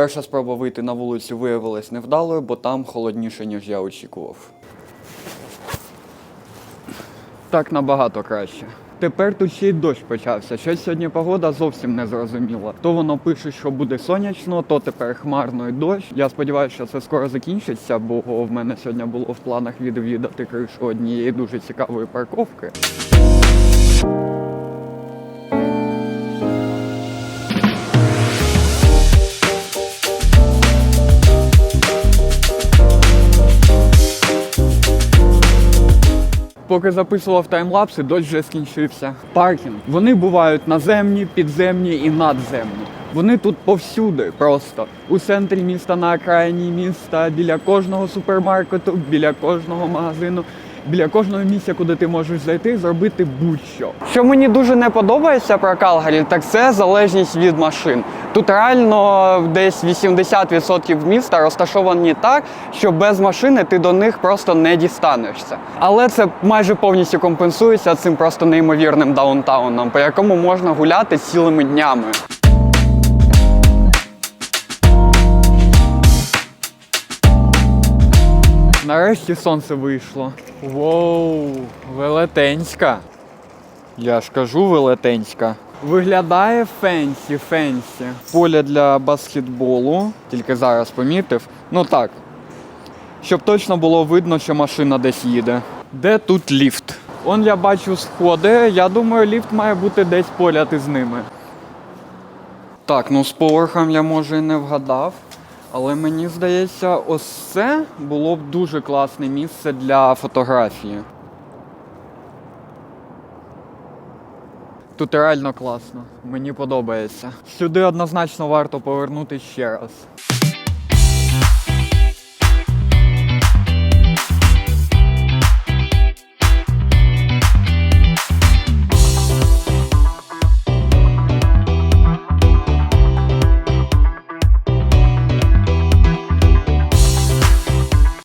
Перша спроба вийти на вулицю виявилась невдалою, бо там холодніше, ніж я очікував. Так набагато краще. Тепер тут ще й дощ почався. Щось сьогодні погода зовсім не зрозуміла. То воно пише, що буде сонячно, то тепер хмарно і дощ. Я сподіваюся, що це скоро закінчиться, бо в мене сьогодні було в планах відвідати кришу однієї дуже цікавої парковки. Поки записував таймлапси, дощ вже скінчився. Паркінг. Вони бувають наземні, підземні і надземні. Вони тут повсюди, просто у центрі міста, на окраїні міста, біля кожного супермаркету, біля кожного магазину, біля кожного місця, куди ти можеш зайти, зробити будь-що. Що мені дуже не подобається про Калгарі, так це залежність від машин. Тут реально десь 80% міста розташовані так, що без машини ти до них просто не дістанешся. Але це майже повністю компенсується цим просто неймовірним даунтауном, по якому можна гуляти цілими днями. Нарешті сонце вийшло. Воу, велетенська. Я ж кажу велетенська. Виглядає фенсі, фенсі. Поле для баскетболу, тільки зараз помітив. Ну так. Щоб точно було видно, що машина десь їде. Де тут ліфт? Он я бачу сходи. Я думаю, ліфт має бути десь поряд із ними. Так, ну з поверхом я може і не вгадав. Але мені здається, ось це було б дуже класне місце для фотографії. Тут реально класно, мені подобається. Сюди однозначно варто повернути ще раз.